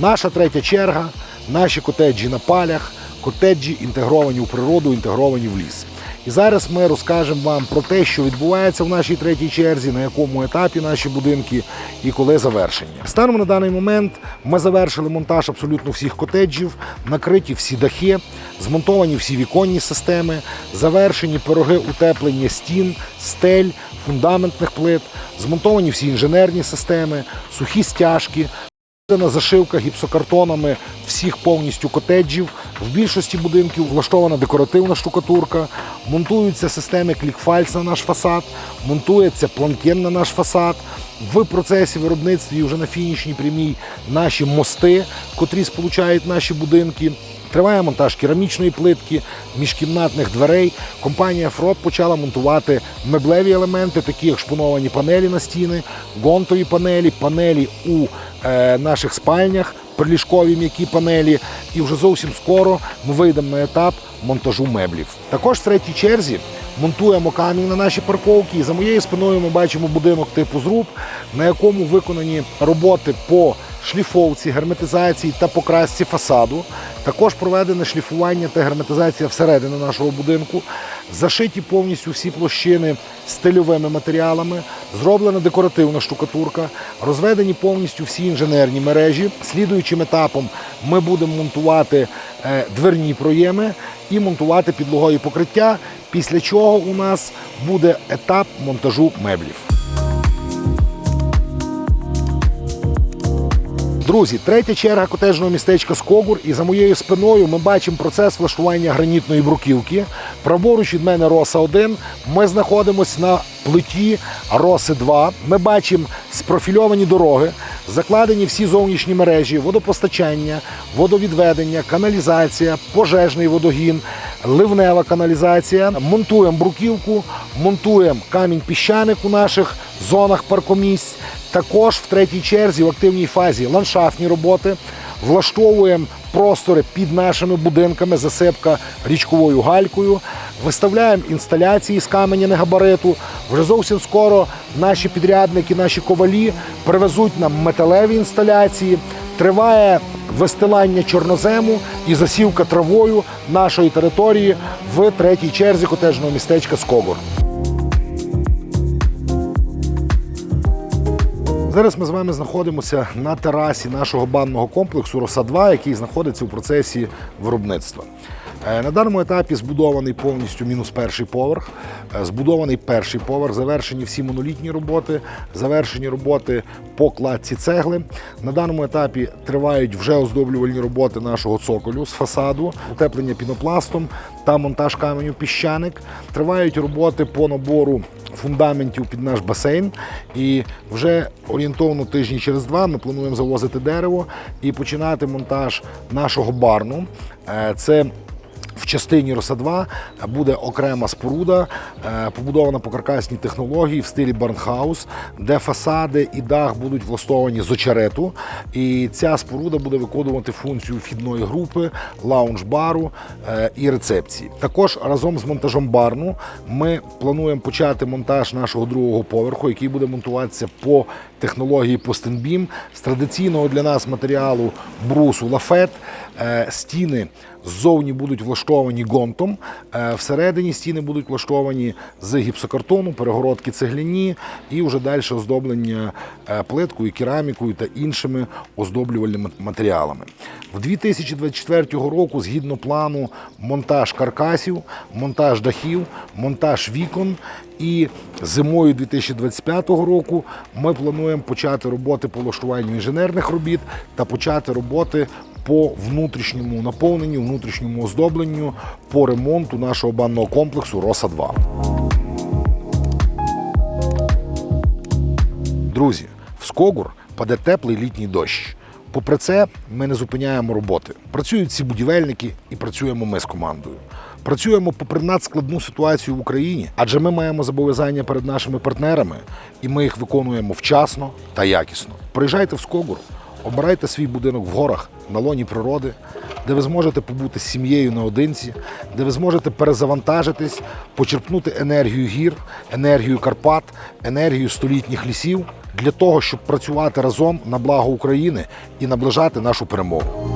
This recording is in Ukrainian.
Наша третя черга, наші котеджі на палях, котеджі інтегровані в природу, інтегровані в ліс. І зараз ми розкажемо вам про те, що відбувається в нашій третій черзі, на якому етапі наші будинки і коли завершення. Станом на даний момент ми завершили монтаж абсолютно всіх котеджів, накриті всі дахи, змонтовані всі віконні системи, завершені пироги утеплення стін, стель, фундаментних плит, змонтовані всі інженерні системи, сухі стяжки, на зашивка гіпсокартонами всіх повністю котеджів. В більшості будинків влаштована декоративна штукатурка, монтуються системи клікфальц на наш фасад, монтується планкен на наш фасад. В процесі виробництва і вже на фінішній прямій наші мости, котрі сполучають наші будинки. Триває монтаж керамічної плитки, міжкімнатних дверей. Компанія Фрот почала монтувати меблеві елементи, такі як шпуновані панелі на стіни, гонтові панелі, панелі у наших спальнях, приліжкові м'які панелі. І вже зовсім скоро ми вийдемо на етап монтажу меблів. Також в третій черзі монтуємо камінь на наші парковки. І за моєю спиною ми бачимо будинок типу зруб, на якому виконані роботи по шліфовці, герметизації та покрасці фасаду. Також проведене шліфування та герметизація всередини нашого будинку. Зашиті повністю всі площини стильовими матеріалами, зроблена декоративна штукатурка, розведені повністю всі інженерні мережі. Слідуючим етапом ми будемо монтувати е, дверні проєми і монтувати підлогові покриття, після чого у нас буде етап монтажу меблів. Друзі, третя черга котежного містечка Скогур, і за моєю спиною ми бачимо процес влаштування гранітної бруківки. Праворуч від мене Роса 1. Ми знаходимося на плиті Роси 2. Ми бачимо спрофільовані дороги, закладені всі зовнішні мережі, водопостачання, водовідведення, каналізація, пожежний водогін, ливнева каналізація. Монтуємо бруківку, монтуємо камінь піщаник у наших зонах паркомісць. Також в третій черзі в активній фазі ландшафтні роботи. Влаштовуємо простори під нашими будинками, засипка річковою галькою. Виставляємо інсталяції з каменя негабариту. Вже зовсім скоро наші підрядники, наші ковалі привезуть нам металеві інсталяції. Триває вистилання чорнозему і засівка травою нашої території в третій черзі котежного містечка Скогор. Зараз ми з вами знаходимося на терасі нашого банного комплексу Роса-2, який знаходиться у процесі виробництва. Е, На даному етапі збудований повністю мінус перший поверх, е, збудований перший поверх, завершені всі монолітні роботи, завершені роботи по кладці цегли. На даному етапі тривають вже оздоблювальні роботи нашого цоколю з фасаду, утеплення пінопластом та монтаж каменю піщаник. Тривають роботи по набору фундаментів під наш басейн. І вже орієнтовно тижні через два ми плануємо завозити дерево і починати монтаж нашого барну. Е, Це частині Роса 2 буде окрема споруда, е, побудована по каркасній технології в стилі Барнхаус, де фасади і дах будуть влаштовані з очерету. І ця споруда буде виконувати функцію вхідної групи, лаунж-бару е, і рецепції. Також разом з монтажом барну ми плануємо почати монтаж нашого другого поверху, який буде монтуватися по технології Постенбім з традиційного для нас матеріалу брусу лафет. Е, Стіни ззовні будуть влаштовані гонтом, е, всередині стіни будуть влаштовані з гіпсокартону, перегородки цегляні і вже далі оздоблення е, плиткою, керамікою та іншими оздоблювальними матеріалами. В 2024 року, згідно плану, монтаж каркасів, монтаж дахів, монтаж вікон. І зимою 2025 року ми плануємо почати роботи по влаштуванню інженерних робіт та почати роботи по внутрішньому наповненню, внутрішньому оздобленню по ремонту нашого банного комплексу Роса 2. Друзі, в Скогур паде теплий літній дощ. Попри це, ми не зупиняємо роботи. Працюють ці будівельники і працюємо ми з командою. Працюємо попри надскладну ситуацію в Україні, адже ми маємо зобов'язання перед нашими партнерами, і ми їх виконуємо вчасно та якісно. Приїжджайте в Скогур, обирайте свій будинок в горах на лоні природи. де ви зможете побути з сім'єю наодинці, де ви зможете перезавантажитись, почерпнути енергію гір, енергію Карпат, енергію столітніх лісів для того, щоб працювати разом на благо України і наближати нашу перемогу.